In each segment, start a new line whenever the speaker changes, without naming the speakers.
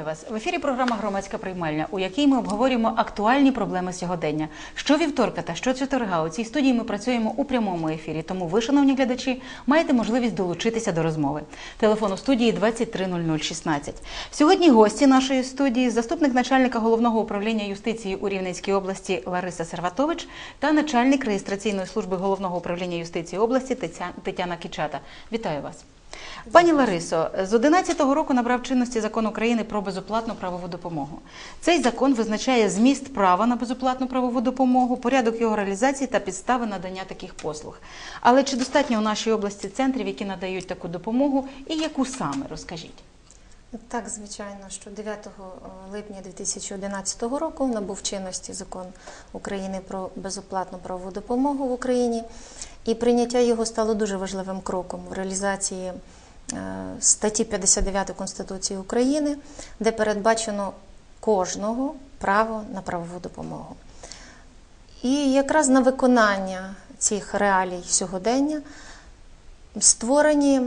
Вітаю вас в ефірі. Програма Громадська приймальня, у якій ми обговорюємо актуальні проблеми сьогодення. Щовівторка та щочетверга у цій студії ми працюємо у прямому ефірі. Тому ви, шановні глядачі, маєте можливість долучитися до розмови. Телефон у студії 230016. Сьогодні гості нашої студії заступник начальника головного управління юстиції у Рівненській області Лариса Серватович та начальник реєстраційної служби головного управління юстиції області Тетяна Кічата. Вітаю вас. Пані Ларисо, з 11-го року набрав чинності закон України про безоплатну правову допомогу. Цей закон визначає зміст права на безоплатну правову допомогу, порядок його реалізації та підстави надання таких послуг. Але чи достатньо у нашій області центрів, які надають таку допомогу, і яку саме розкажіть?
Так, звичайно, що 9 липня 2011 року набув чинності закон України про безоплатну правову допомогу в Україні, і прийняття його стало дуже важливим кроком в реалізації е, статті 59 Конституції України, де передбачено кожного право на правову допомогу. І якраз на виконання цих реалій сьогодення створені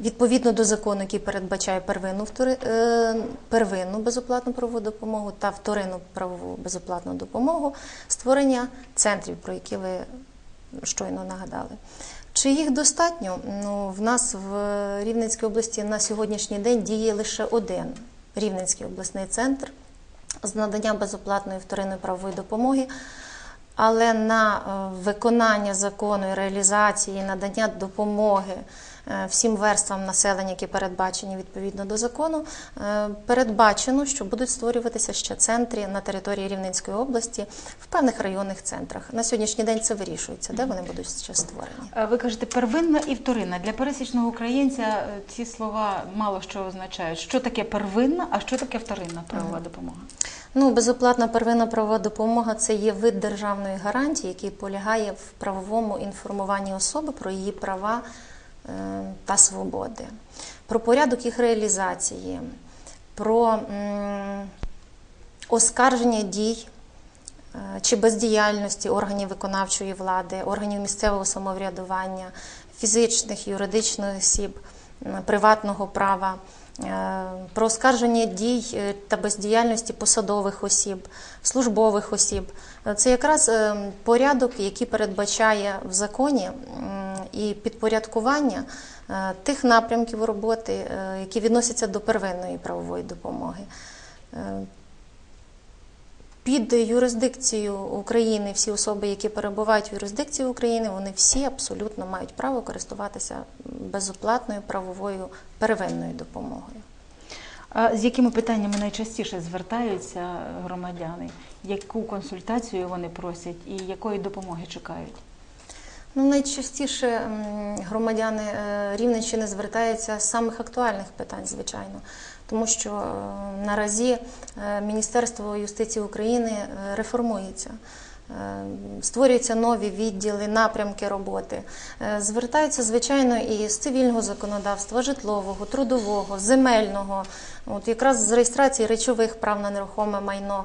відповідно до закону, який передбачає первинну, е, первинну безоплатну правову допомогу та вторинну правову безоплатну допомогу, створення центрів, про які ви щойно нагадали. Чи їх достатньо? Ну, в нас в Рівненській області на сьогоднішній день діє лише один Рівненський обласний центр з надання безоплатної вторинної правової допомоги. Але на е, виконання закону і реалізації, надання допомоги е, всім верствам населення, які передбачені відповідно до закону, е, передбачено, що будуть створюватися ще центри на території Рівненської області в певних районних центрах. На сьогоднішній день це вирішується, де вони будуть ще створені.
Ви кажете первинна і вторинна. Для пересічного українця ці слова мало що означають. Що таке первинна, а що таке вторинна правова допомога?
Ну, безоплатна первинна правова допомога це є вид державної гарантії, який полягає в правовому інформуванні особи про її права е, та свободи, про порядок їх реалізації, про оскарження дій е, чи бездіяльності органів виконавчої влади, органів місцевого самоврядування, фізичних, юридичних осіб, приватного права, про оскарження дій е, та бездіяльності посадових осіб, службових осіб. Е, Це якраз е, порядок, який передбачає в законі і підпорядкування е, тих напрямків роботи, е, які відносяться до первинної правової допомоги. Під юрисдикцією України всі особи, які перебувають в юрисдикції України, вони всі абсолютно мають право користуватися безоплатною правовою первинною допомогою.
А з якими питаннями найчастіше звертаються громадяни? Яку консультацію вони просять і якої допомоги чекають?
Ну, найчастіше громадяни е, Рівненщини звертаються з самих актуальних питань, звичайно, тому що е, наразі е, Міністерство юстиції України е, реформується. Створюються нові відділи, напрямки роботи. Звертаються, звичайно, і з цивільного законодавства, житлового, трудового, земельного, от якраз з реєстрації речових прав на нерухоме майно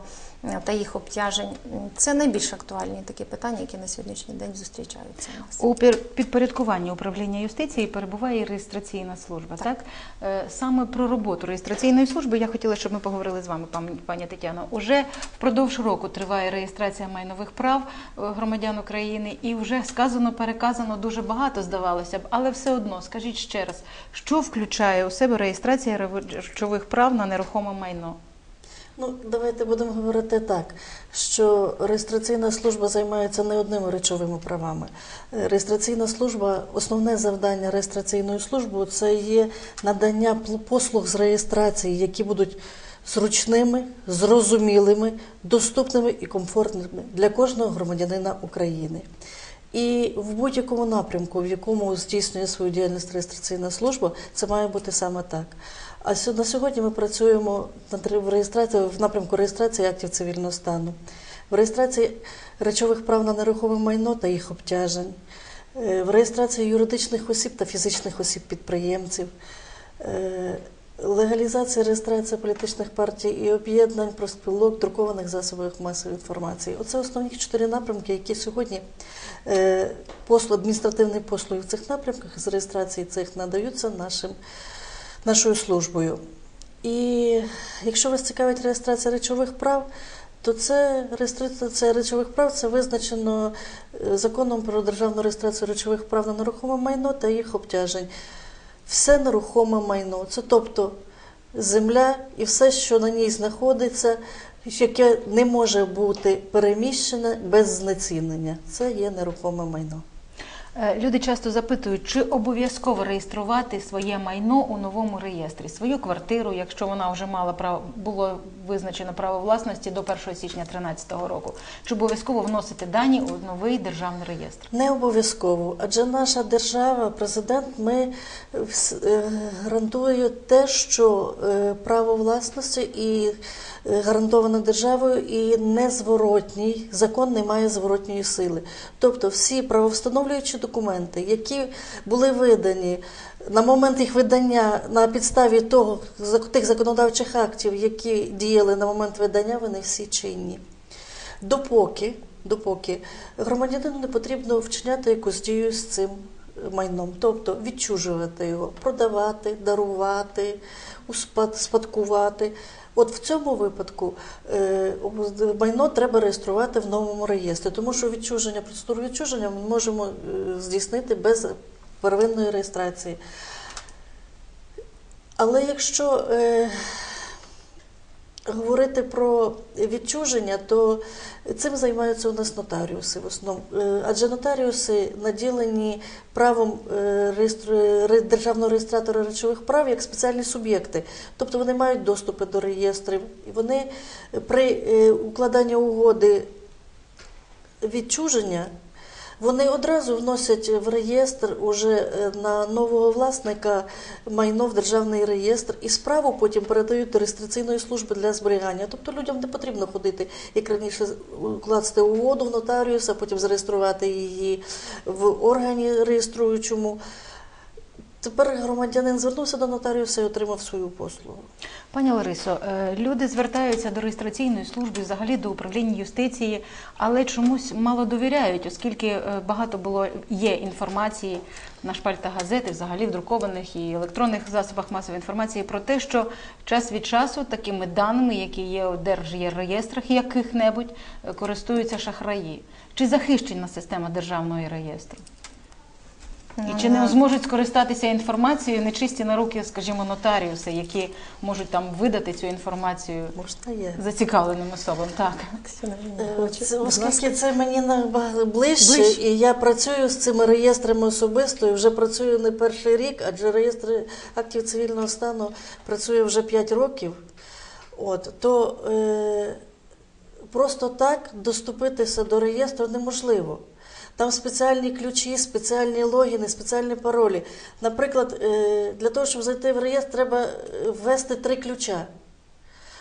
та їх обтяжень. Це найбільш актуальні такі питання, які на сьогоднішній день зустрічаються у
підпорядкуванні управління юстиції перебуває реєстраційна служба. Так, Е, саме про роботу реєстраційної служби я хотіла, щоб ми поговорили з вами, пані, пані Тетяно. Уже впродовж року триває реєстрація майнових прав е, громадян України, і вже сказано, переказано дуже багато, здавалося б, але все одно скажіть ще раз, що включає у себе реєстрація речових прав на нерухоме майно?
Ну, давайте будемо говорити так, що реєстраційна служба займається не одними речовими правами. Е, Реєстраційна служба, основне завдання реєстраційної служби це є надання послуг з реєстрації, які будуть зручними, зрозумілими, доступними і комфортними для кожного громадянина України. І в будь-якому напрямку, в якому здійснює свою діяльність реєстраційна служба, це має бути саме так. А на сьогодні ми працюємо в реєстрації в напрямку реєстрації актів цивільного стану, в реєстрації речових прав на нерухоме майно та їх обтяжень, е, в реєстрації юридичних осіб та фізичних осіб підприємців. е, Легалізація реєстрація політичних партій і об'єднань профспілок, друкованих засобів масової інформації. Оце основні чотири напрямки, які сьогодні е, послуг, адміністративні послуги в цих напрямках з реєстрації цих надаються нашим, нашою службою. І якщо вас цікавить реєстрація речових прав, то це реєстрація речових прав це визначено е, законом про державну реєстрацію речових прав на нерухоме майно та їх обтяжень. Все нерухоме майно, це тобто земля і все, що на ній знаходиться, яке не може бути переміщене без знецінення. Це є нерухоме майно.
Е, Люди часто запитують, чи обов'язково реєструвати своє майно у новому реєстрі, свою квартиру, якщо вона вже мала право було визначено право власності до 1 січня 2013 року, чи обов'язково вносити дані у новий державний реєстр.
Не обов'язково, адже наша держава, президент, ми вс- е, гарантує те, що е, право власності і гарантоване державою і незворотній, закон не має зворотньої сили. Тобто всі правовстановлюючі документи, які були видані на момент їх видання на підставі того, тих законодавчих актів, які діяли на момент видання, вони всі чинні. Допоки, допоки громадянину не потрібно вчиняти якусь дію з цим майном, тобто відчужувати його, продавати, дарувати, спадкувати. От в цьому випадку е, майно треба реєструвати в новому реєстрі, тому що відчуження, процедуру відчуження ми можемо е, здійснити без первинної реєстрації. Але якщо е, говорити про відчуження, то цим займаються у нас нотаріуси в основному. Е, Адже нотаріуси наділені правом е, державного реєстратора речових прав як спеціальні суб'єкти. Тобто вони мають доступи до реєстрів, і вони при е, укладанні угоди відчуження. Вони одразу вносять в реєстр уже е, на нового власника майно в державний реєстр і справу потім передають до реєстраційної служби для зберігання. Тобто людям не потрібно ходити, як раніше, укласти угоду в нотаріуса, потім зареєструвати її в органі реєструючому. Тепер громадянин звернувся до нотаріуса і отримав свою послугу.
Пані Ларисо, е, люди звертаються до реєстраційної служби, взагалі до управління юстиції, але чомусь мало довіряють, оскільки е, багато було є інформації на шпальтах газети, взагалі в друкованих і електронних засобах масової інформації про те, що час від часу такими даними, які є у держреєстрах яких-небудь, е, користуються шахраї. Чи захищена система державного реєстру? І чи не зможуть скористатися інформацією нечисті на руки, скажімо, нотаріуси, які можуть там видати цю інформацію
Можна
зацікавленим особам? Так.
Е, Це, оскільки це мені набагато ближче,
Ближче.
і я працюю з цими реєстрами особисто, і вже працюю не перший рік, адже реєстр актів цивільного стану працює вже 5 років. От, то е, просто так доступитися до реєстру неможливо. Там спеціальні ключі, спеціальні логіни, спеціальні паролі. Наприклад, е, для того, щоб зайти в реєстр, треба е, ввести три ключа.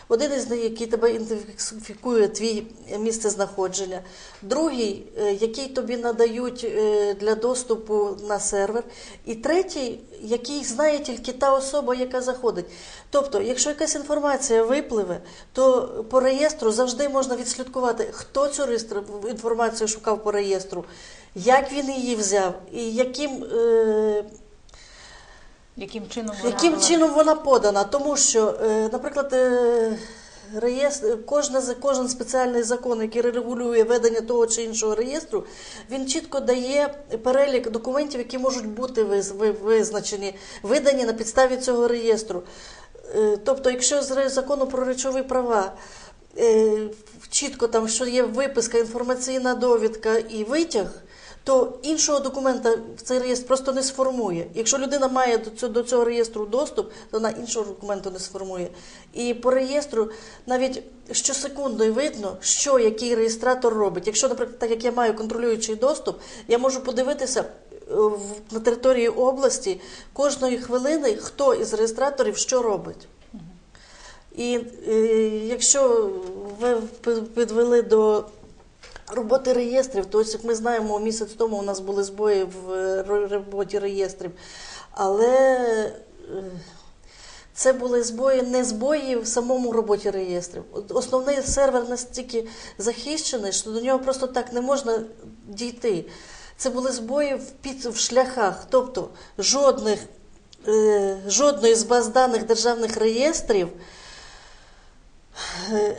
Один із них, який тебе ідентифікує твій місце знаходження, другий, е, який тобі надають е, для доступу на сервер, і третій, який знає тільки та особа, яка заходить. Тобто, якщо якась інформація випливе, то по реєстру завжди можна відслідкувати, хто цю інформацію шукав по реєстру, як він її взяв, і яким.
Яким чином вона
яким чином вона подана? Тому що, е, наприклад, е, реєстр, кожна, кожен спеціальний закон, який регулює ведення того чи іншого реєстру, він чітко дає перелік документів, які можуть бути виз- визначені, видані на підставі цього реєстру. Е, Тобто, якщо з закону про речові права чітко там, що є виписка, інформаційна довідка і витяг, то іншого документа в цей реєстр просто не сформує. Якщо людина має до цього, до цього реєстру доступ, то вона іншого документу не сформує. І по реєстру навіть щосекундно видно, що який реєстратор робить. Якщо, наприклад, так як я маю контролюючий доступ, я можу подивитися е, на території області кожної хвилини, хто із реєстраторів що робить. І е, якщо ви підвели до роботи реєстрів, то ось як ми знаємо, місяць тому у нас були збої в е, роботі реєстрів, але е, це були збої, не збої в самому роботі реєстрів. Основний сервер настільки захищений, що до нього просто так не можна дійти. Це були збої в, під, в шляхах, тобто жодних е, жодної з баз даних державних реєстрів.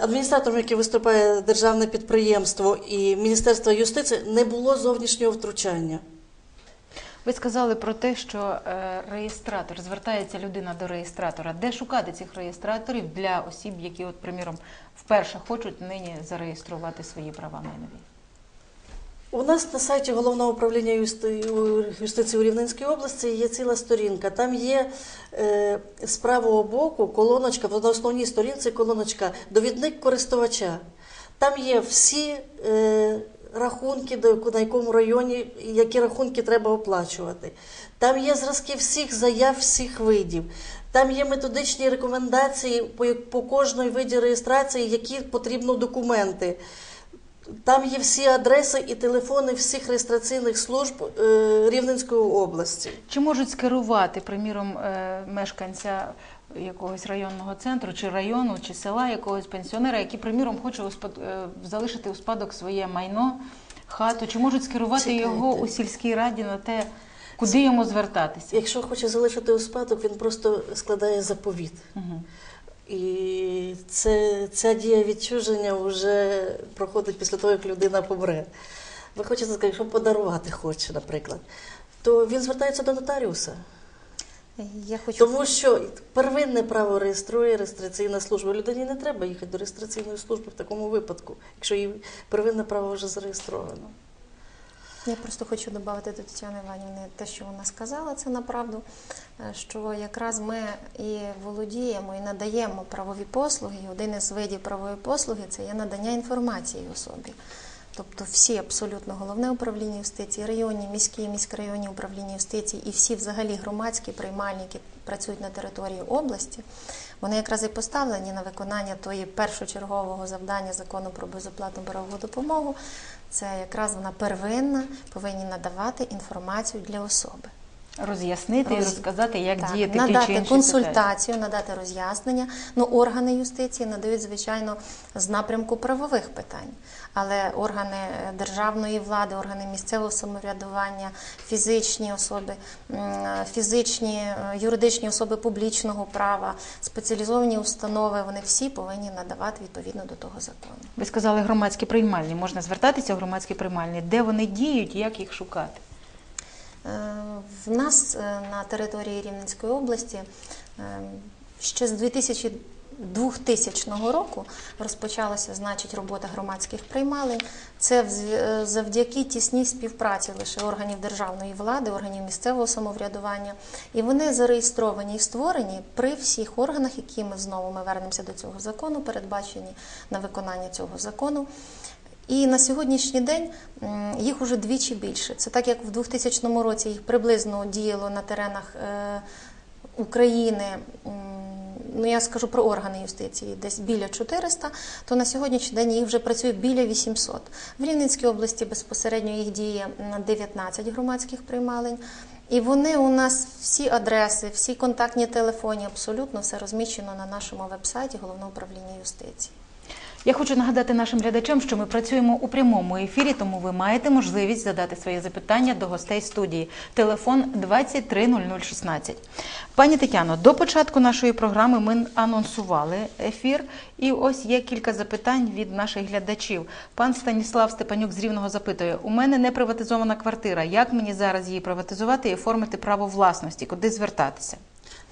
Адміністратором, який виступає державне підприємство і Міністерство юстиції, не було зовнішнього втручання.
Ви сказали про те, що е, реєстратор звертається людина до реєстратора. Де шукати цих реєстраторів для осіб, які, от, приміром, вперше хочуть нині зареєструвати свої права майнові?
У нас на сайті головного управління юсти- юстиції у Рівненській області є ціла сторінка. Там є е, з правого боку колоночка, на основній сторінці колоночка довідник користувача. Там є всі е, рахунки, на якому районі, які рахунки треба оплачувати. Там є зразки всіх заяв, всіх видів. Там є методичні рекомендації по, по кожної виді реєстрації, які потрібно документи. Там є всі адреси і телефони всіх реєстраційних служб е, Рівненської області.
Чи можуть скерувати, приміром, е, мешканця якогось районного центру, чи району, чи села якогось пенсіонера, який, приміром, хоче е, залишити у спадок своє майно, хату, чи можуть скерувати
Чекайте.
його у сільській раді на те, куди йому звертатися?
Якщо хоче залишити у спадок, він просто складає заповіт.
Угу.
І це, ця дія відчуження вже проходить після того, як людина помре. Ви хочете сказати, якщо подарувати хоче, наприклад, то він звертається до нотаріуса.
Я хочу
Тому що первинне право реєструє реєстраційна служба. Людині не треба їхати до реєстраційної служби в такому випадку, якщо її первинне право вже зареєстровано.
Я просто хочу додати до Тетяни Іванівни те, що вона сказала, це направду, е, що якраз ми і володіємо, і надаємо правові послуги. І один із видів правової послуги це є надання інформації особі. Тобто всі абсолютно головне управління юстиції, районні, міські, міськрайонні управління юстиції і всі взагалі громадські приймальні, які працюють на території області, вони якраз і поставлені на виконання тої першочергового завдання закону про безоплатну правову допомогу. Це якраз вона первинна, повинні надавати інформацію для особи.
Роз'яснити і
Роз-
розказати, як
Так,
діяти ті чи
надати консультацію, надати роз'яснення. Ну, органи юстиції надають, звичайно, з напрямку правових питань. Але органи державної влади, органи місцевого самоврядування, фізичні особи, фізичні е, юридичні особи публічного права, спеціалізовані установи, вони всі повинні надавати відповідно до того закону.
Ви сказали громадські приймальні. Можна звертатися в громадські приймальні. Де вони діють як їх шукати?
Е, В нас е, на території Рівненської області е, ще з 2000 2000 року розпочалася значить робота громадських приймалень. Це завдяки тісній співпраці лише органів державної влади, органів місцевого самоврядування. І вони зареєстровані і створені при всіх органах, які ми знову ми вернемося до цього закону, передбачені на виконання цього закону. І на сьогоднішній день їх уже двічі більше. Це так, як в 2000 році їх приблизно діяло на теренах е, України. Ну, я скажу про органи юстиції, десь біля 400, то на сьогоднішній день їх вже працює біля 800. В Рівненській області безпосередньо їх діє м, 19 громадських приймалень. І вони у нас всі адреси, всі контактні телефони, абсолютно все розміщено на нашому вебсайті Головного управління юстиції.
Я хочу нагадати нашим глядачам, що ми працюємо у прямому ефірі, тому ви маєте можливість задати свої запитання до гостей студії. Телефон 230016. Пані Тетяно, до початку нашої програми ми анонсували ефір, і ось є кілька запитань від наших глядачів. Пан Станіслав Степанюк з Рівного запитує: у мене не приватизована квартира. Як мені зараз її приватизувати і оформити право власності? Куди звертатися?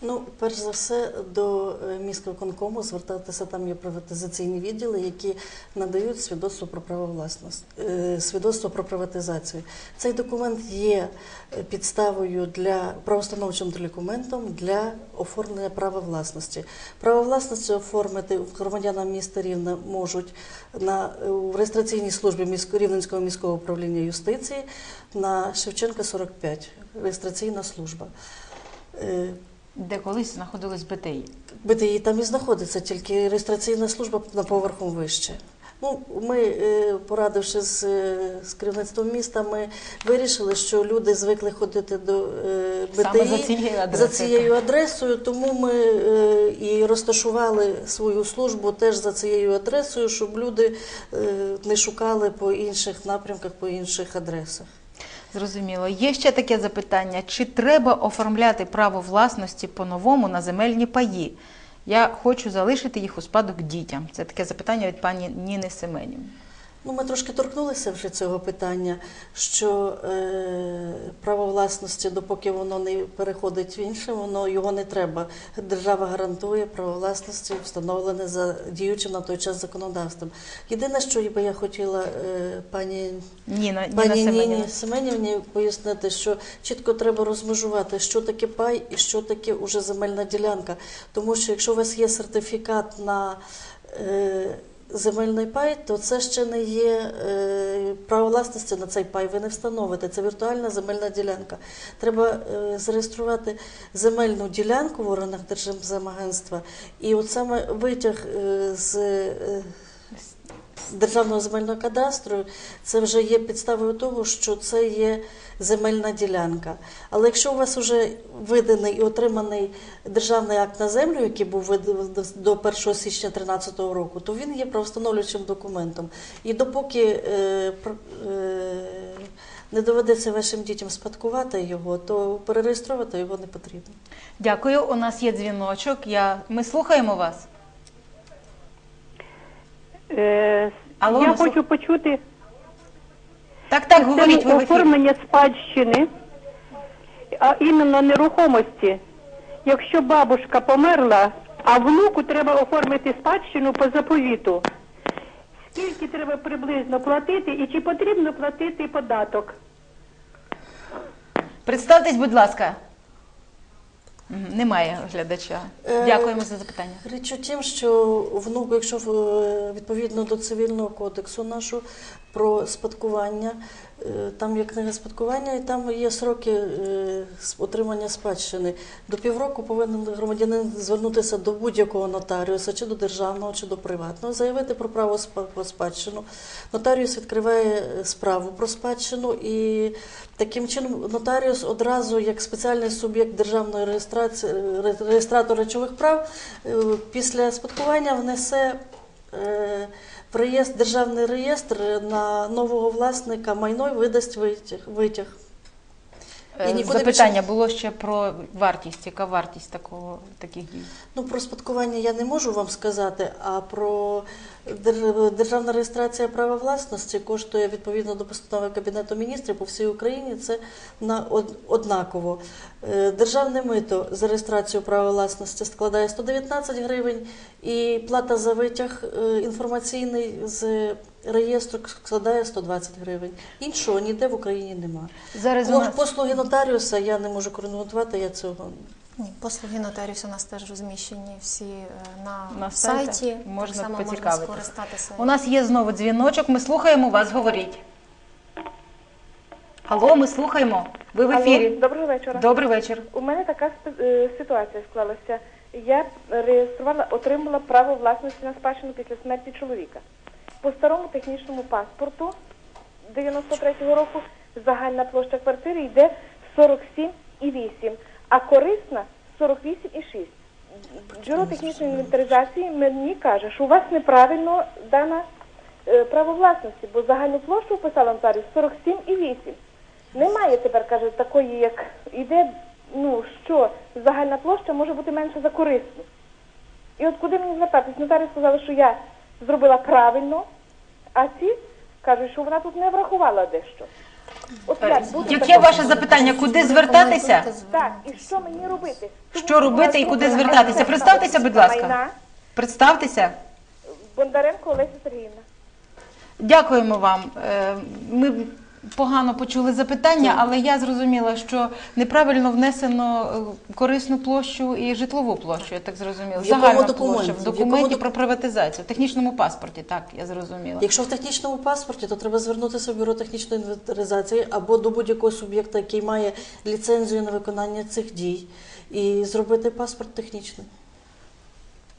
Ну, перш за все, до е, міськвиконкому звертатися там є приватизаційні відділи, які надають свідоцтво про право власності, е, свідоцтво про приватизацію. Цей документ є е, підставою для правоустановчим документом для оформлення права власності. Право власності оформити громадянам міста Рівна можуть на в реєстраційній службі міського Рівненського міського управління юстиції на Шевченка 45, реєстраційна служба. Е,
Де колись знаходились БТІ?
БТІ там і знаходиться, тільки реєстраційна служба на поверхом вище. Ну, ми, е, порадивши з, е, з керівництвом міста, ми вирішили, що люди звикли ходити до е, БТІ
Саме за цією
за цією адресою, тому ми е, і розташували свою службу теж за цією адресою, щоб люди е, не шукали по інших напрямках, по інших адресах.
Зрозуміло. Є ще таке запитання: чи треба оформляти право власності по-новому на земельні паї? Я хочу залишити їх у спадок дітям. Це таке запитання від пані Ніни Семенівни.
Ну, ми трошки торкнулися вже цього питання, що е, право власності, допоки воно не переходить в інше, воно його не треба. Держава гарантує право власності, встановлене за діючим на той час законодавством. Єдине, що би я хотіла е, пані
Ніна, Ніна
Пані
Семенівна.
Ніні Семенівні пояснити, що чітко треба розмежувати, що таке пай і що таке уже земельна ділянка. Тому що якщо у вас є сертифікат на е, земельний пай, то це ще не є е, право власності на цей пай. Ви не встановите. Це віртуальна земельна ділянка. Треба е, зареєструвати земельну ділянку в органах Держземагентства. І от саме витяг е, з. Державного земельного кадастру це вже є підставою того, що це є земельна ділянка. Але якщо у вас вже виданий і отриманий державний акт на землю, який був до 1 січня 2013 року, то він є правостановлюючим документом. І допоки е, е, не доведеться вашим дітям спадкувати його, то перереєструвати його не потрібно.
Дякую. У нас є дзвіночок. Я... Ми слухаємо вас.
Е,
Алло,
я
ми слух-
хочу почути
Так, так, говоріть ви
систему
в ефірі.
оформлення спадщини, а іменно нерухомості. Якщо бабушка померла, а внуку треба оформити спадщину по заповіту. Скільки треба приблизно платити і чи потрібно платити податок?
Представтесь, будь ласка. Немає глядача.
Е,
Дякуємо за запитання.
Річ у тім, що внук, якщо е, відповідно до цивільного кодексу нашого про спадкування, там є книга спадкування, і там є сроки е, отримання спадщини. До півроку повинен громадянин звернутися до будь-якого нотаріуса, чи до державного, чи до приватного, заявити про право про спадщину. Нотаріус відкриває е, справу про спадщину і таким чином нотаріус одразу, як спеціальний суб'єкт державної реєстрації, ре- реєстратор речових прав, е, після спадкування внесе е, реєстр, державний реєстр на нового власника майно видасть видасть витяг. витяг.
Е,
І нікуди
Запитання
більше-
було ще про вартість. Яка вартість такого таких дій?
Ну, про спадкування я не можу вам сказати, а про дер- державна реєстрація права власності коштує відповідно до постанови Кабінету міністрів по всій Україні. Це на од- однаково. Е, Державне мито за реєстрацію права власності складає 119 гривень, і плата за витяг е, інформаційний з реєстру складає 120 гривень. Іншого ніде в Україні немає.
Зараз у нас
Послуги нотаріуса я не можу коментувати, я цього
Ні, послуги нотаріусу у нас теж розміщені всі е, на,
На сайті.
сайті.
Можна
так само можна скористатися.
у нас є знову дзвіночок. Ми слухаємо вас. Говоріть. Алло, ми слухаємо. Ви в ефірі.
Алло, доброго вечора.
Добрий вечір.
У мене така е, ситуація склалася. Я реєструвала, отримала право власності на спадщину після смерті чоловіка. По старому технічному паспорту 93-го року загальна площа квартири йде 47,8, а корисна 48,6. Бюро технічної інвентаризації мені каже, що у вас неправильно дана е, право власності, бо загальну площу вписала нотаріус 47,8. Немає тепер, каже, такої, як іде, ну що загальна площа може бути менша за корисну. І от куди мені звертатись? Нотаріус сказала, що я зробила правильно, а ці кажуть, що вона тут не врахувала дещо. От
Е,
як буде
Яке
таке?
ваше запитання? Куди звертатися?
Так, і що мені робити? Тому
Що робити і куди звертатися? Представтеся, будь ласка.
майна
Представтеся.
Бондаренко Олеся Сергіївна.
Дякуємо вам. Е, Ми погано почули запитання, але я зрозуміла, що неправильно внесено е, корисну площу і житлову площу. Я так зрозуміла.
В якому
Загальна
документі?
площа в
В
документі
якому
про приватизацію, в технічному паспорті. Так, я зрозуміла.
Якщо в технічному паспорті, то треба звернутися в бюро технічної інвентаризації або до будь-якого суб'єкта, який має ліцензію на виконання цих дій, і зробити паспорт технічний.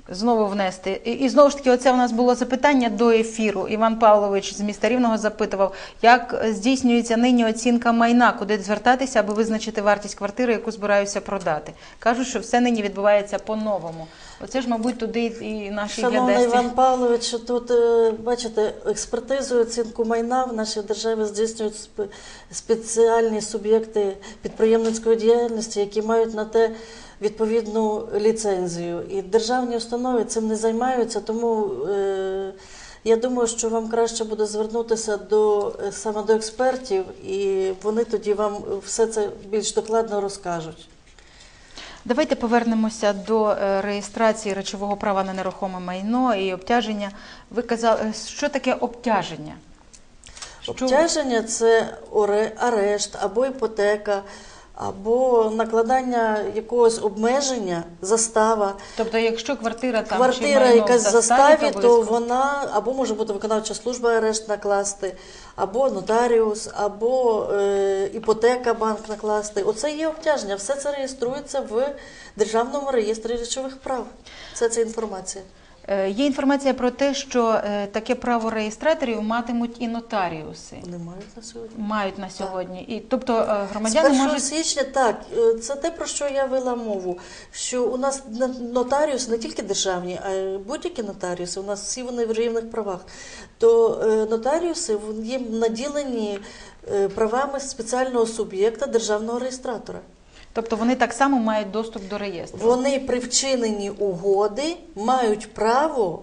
Знову внести. І, і знову ж таки, оце у нас було запитання до ефіру. Іван Павлович з міста Рівного запитував, як здійснюється нині оцінка майна, куди звертатися, аби визначити вартість квартири, яку збираюся продати. Кажуть, що все нині відбувається по-новому. Оце ж, мабуть, туди і наші
Шановний
глядачі.
Іван Павлович, тут е, бачите, експертизу оцінку майна в нашій державі здійснюють спе- спеціальні суб'єкти підприємницької діяльності, які мають на те відповідну ліцензію. І державні установи цим не займаються, тому е, я думаю, що вам краще буде звернутися до е, саме до експертів, і вони тоді вам все це більш докладно розкажуть.
Давайте повернемося до е, реєстрації речового права на нерухоме майно і обтяження. Ви казали, що таке обтяження?
Обтяження це арешт або іпотека, або накладання якогось обмеження, застава.
Тобто, якщо квартира там чи
Квартира
майно
якась
в
заставі, то
обов'язково-
вона або може бути виконавча служба арешт накласти, або нотаріус, або е, іпотека банк накласти. Оце є обтяження. Все це реєструється в Державному реєстрі речових прав. Це інформація.
Е, Є інформація про те, що е, таке право реєстраторів матимуть і нотаріуси.
Вони мають на сьогодні.
Мають на сьогодні. І тобто е,
З
громадяни
1
можуть
січня так, це те, про що я вела мову. Що у нас на- нотаріуси не тільки державні, а й будь-які нотаріуси, у нас всі вони в рівних правах. То нотаріуси є наділені правами спеціального суб'єкта державного реєстратора.
Тобто вони так само мають доступ до реєстру.
Вони при вчиненні угоди мають право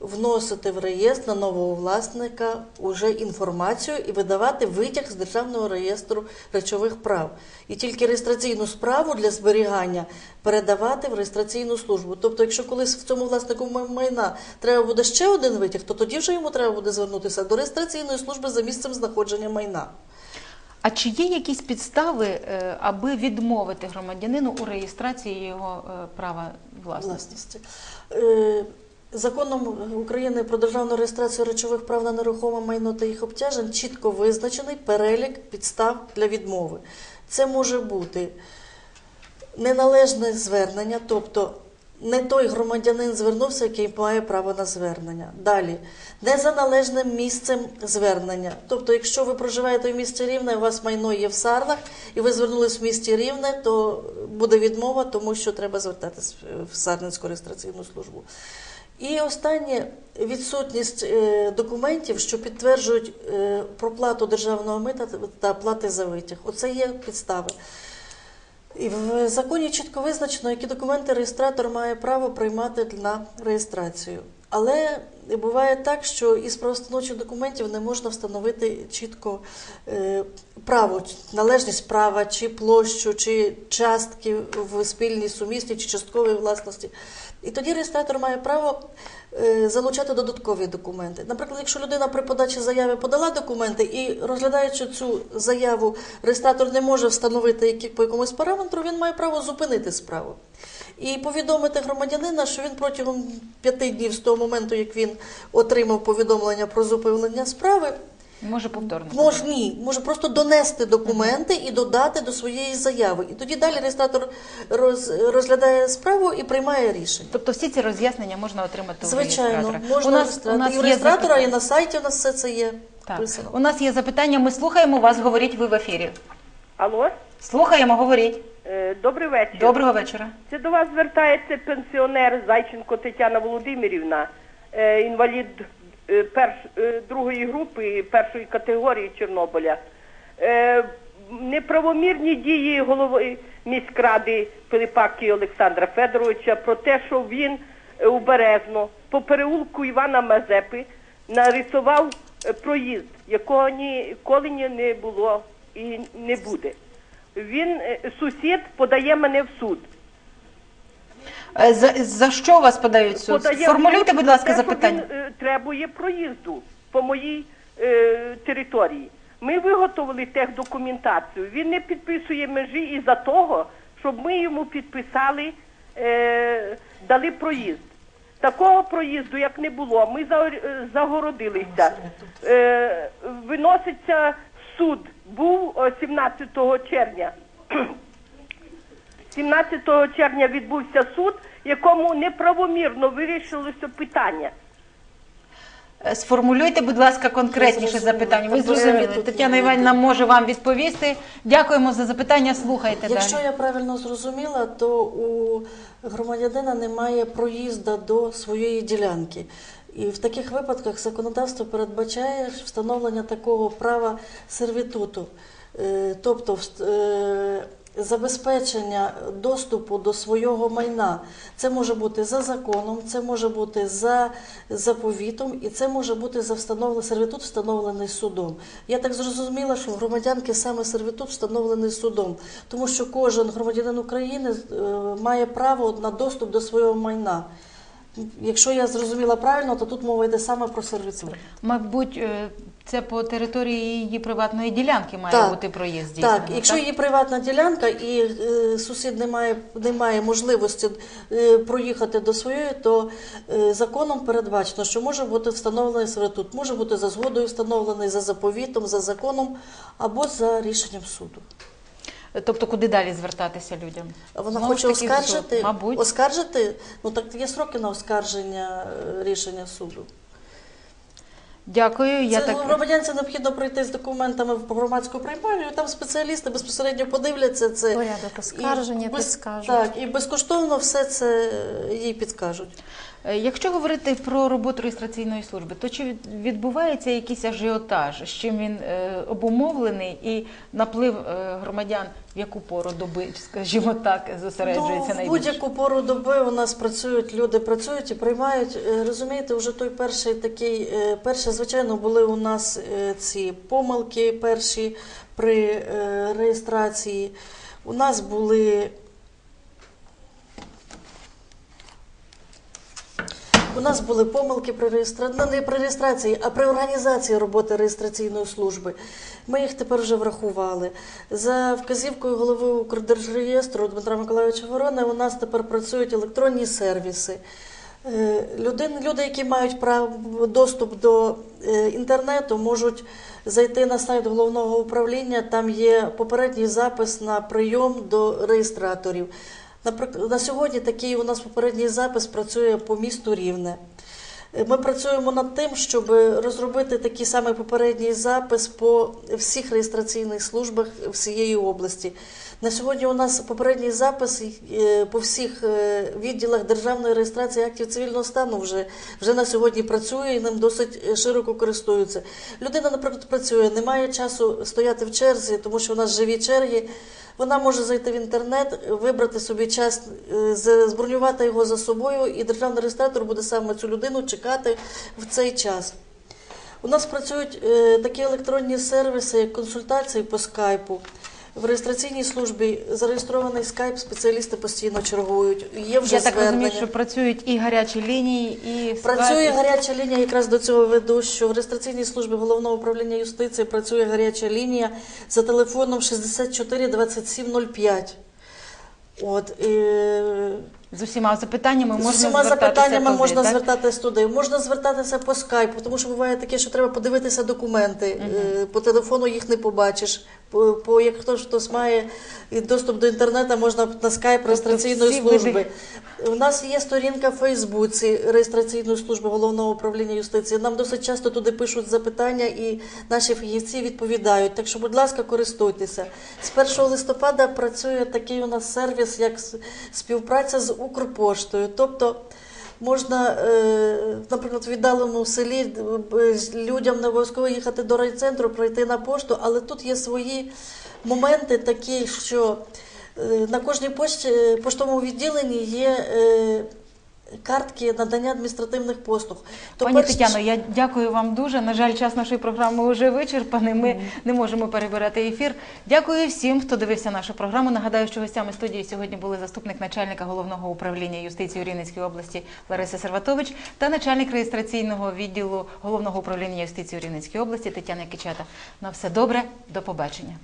вносити в реєстр на нового власника уже інформацію і видавати витяг з державного реєстру речових прав. І тільки реєстраційну справу для зберігання передавати в реєстраційну службу. Тобто, якщо колись в цьому власнику майна треба буде ще один витяг, то тоді вже йому треба буде звернутися до реєстраційної служби за місцем знаходження майна.
А чи є якісь підстави, е, аби відмовити громадянину у реєстрації його е, права власності?
Е, Законом України про державну реєстрацію речових прав на нерухоме майно та їх обтяжень чітко визначений перелік підстав для відмови. Це може бути неналежне звернення, тобто не той громадянин звернувся, який має право на звернення. Далі, не за належним місцем звернення. Тобто, якщо ви проживаєте в місті Рівне, у вас майно є в Сарнах, і ви звернулись в місті Рівне, то буде відмова, тому що треба звертатись в Сарненську реєстраційну службу. І останнє відсутність е, документів, що підтверджують е, проплату державного мита та плати за витяг. Оце є підстави. І в законі чітко визначено, які документи реєстратор має право приймати на реєстрацію. Але буває так, що із правостановчих документів не можна встановити чітко е, право, належність права, чи площу, чи частки в спільній сумісній, чи частковій власності. І тоді реєстратор має право е, залучати додаткові документи. Наприклад, якщо людина при подачі заяви подала документи і розглядаючи цю заяву, реєстратор не може встановити які, по якомусь параметру, він має право зупинити справу. І повідомити громадянина, що він протягом п'яти днів з того моменту, як він отримав повідомлення про зупинення справи,
Може повторно.
Може ні, може просто донести документи і додати до своєї заяви. І тоді далі реєстратор роз, розглядає справу і приймає рішення.
Тобто всі ці роз'яснення можна отримати у
Звичайно,
реєстратора.
можна
у нас, у нас
і у реєстратора,
запитання.
і на сайті у нас все це є.
Так. У нас є запитання. Ми слухаємо вас. Говоріть ви в ефірі.
Алло,
Слухаємо, говоріть.
Е, добрий вечір.
Доброго вечора.
Це до вас звертається пенсіонер Зайченко Тетяна Володимирівна, е, інвалід перш, е, другої групи першої категорії Чорнобиля. Е, неправомірні дії голови міськради Пилипаки Олександра Федоровича про те, що він е, обережно по переулку Івана Мазепи нарисував е, проїзд, якого ніколи ні не було і не буде. Він е, сусід подає мене в суд.
Е, За, за що вас подають суд?
Подає
Формулюйте, будь ласка,
те, що
запитання.
Він е, требує проїзду по моїй е, території. Ми виготовили техдокументацію. Він не підписує межі із-за того, щоб ми йому підписали, е, дали проїзд. Такого проїзду, як не було, ми за- е, загородилися. Е, виноситься суд. Був о, 17 червня. 17 червня відбувся суд, якому неправомірно вирішилося питання.
Е, Сформулюйте, будь ласка, конкретніше запитання. Ви зрозуміли. Тетяна
є-
Іванівна може вам відповісти. Дякуємо за запитання. Слухайте
Якщо
далі.
я правильно зрозуміла, то у громадянина немає проїзду до своєї ділянки. І в таких випадках законодавство передбачає встановлення такого права сервітуту, Е, тобто е, забезпечення доступу до свого майна. Це може бути за законом, це може бути за заповітом, і це може бути за встановлений сервітут, встановлений судом. Я так зрозуміла, що в громадянки саме сервітут встановлений судом, тому що кожен громадянин України е, має право на доступ до свого майна. Якщо я зрозуміла правильно, то тут мова йде саме про сервітут.
Мабуть, е, це по території її приватної ділянки має
Так.
бути проїзд.
Так, якщо її приватна ділянка і е, сусід не має, не має можливості е, проїхати до своєї, то е, законом передбачено, що може бути встановлений сервітут. Може бути за згодою встановлений за заповітом, за законом або за рішенням суду.
Тобто, куди далі звертатися людям?
Вона
Знову
хоче
таки,
оскаржити,
Мабуть.
оскаржити, ну так є сроки на оскарження е, рішення суду.
Дякую. Я
це
так...
громадянці необхідно пройти з документами в громадську приймальню, там спеціалісти безпосередньо подивляться це.
Порядок оскарження
І без-
підскажуть.
Так, і безкоштовно все це їй підскажуть.
Е, Якщо говорити про роботу реєстраційної служби, то чи відбувається якийсь ажіотаж, з чим він е, обумовлений, і наплив е, громадян в яку пору доби, скажімо так, зосереджується
Ну, в будь-яку пору доби у нас працюють люди, працюють і приймають. Розумієте, вже той перший такий, перше, звичайно, були у нас ці помилки перші при реєстрації. У нас були. У нас були помилки при реєстрації, ну, не при реєстрації, а при організації роботи реєстраційної служби. Ми їх тепер вже врахували. За вказівкою голови Укрдержреєстру Дмитра Миколайовича Ворони у нас тепер працюють електронні сервіси. Е, Люди, люди, які мають право доступ до е, інтернету, можуть зайти на сайт головного управління. Там є попередній запис на прийом до реєстраторів. Наприклад, на сьогодні такий у нас попередній запис працює по місту Рівне. Ми працюємо над тим, щоб розробити такий самий попередній запис по всіх реєстраційних службах всієї області. На сьогодні у нас попередній запис е, по всіх е, відділах державної реєстрації актів цивільного стану вже, вже на сьогодні працює і ним досить е, широко користуються. Людина, наприклад, працює, не має часу стояти в черзі, тому що у нас живі черги. Вона може зайти в інтернет, вибрати собі час, збронювати його за собою, і державний реєстратор буде саме цю людину чекати в цей час. У нас працюють такі електронні сервіси, як консультації по скайпу. В реєстраційній службі зареєстрований скайп, спеціалісти постійно чергують. Є вже
Я так розумію, що працюють і гарячі лінії, і
Працює
скайп.
гаряча лінія, якраз до цього веду, що в реєстраційній службі головного управління юстиції працює гаряча лінія за телефоном 64 27 05. От, е,
з усіма запитаннями
з
можна
усіма
звертатися
запитаннями
туди,
можна
так?
звертатися туди. Можна звертатися по скайпу, тому що буває таке, що треба подивитися документи. Е, По телефону їх не побачиш. По, по як хтось хтось має доступ до інтернету, можна на скайп реєстраційної
всі види.
служби. У нас є сторінка в Фейсбуці реєстраційної служби головного управління юстиції. Нам досить часто туди пишуть запитання, і наші фахівці відповідають. Так що, будь ласка, користуйтеся. З 1 листопада працює такий у нас сервіс, як співпраця з Укрпоштою. Тобто можна, е, наприклад, в віддаленому селі е, людям не обов'язково їхати до райцентру, пройти на пошту, але тут є свої моменти такі, що е, на кожній пошті, поштовому відділенні є е, картки надання адміністративних послуг. То
Пані
перш-
Тетяно, я дякую вам дуже. На жаль, час нашої програми вже вичерпаний. Ми не можемо перебирати ефір. Дякую всім, хто дивився нашу програму. Нагадаю, що гостями студії сьогодні були заступник начальника головного управління юстиції у Рівненській області Лариса Серватович та начальник реєстраційного відділу головного управління юстиції у Рівненській області Тетяна Кичата. На все добре, до побачення.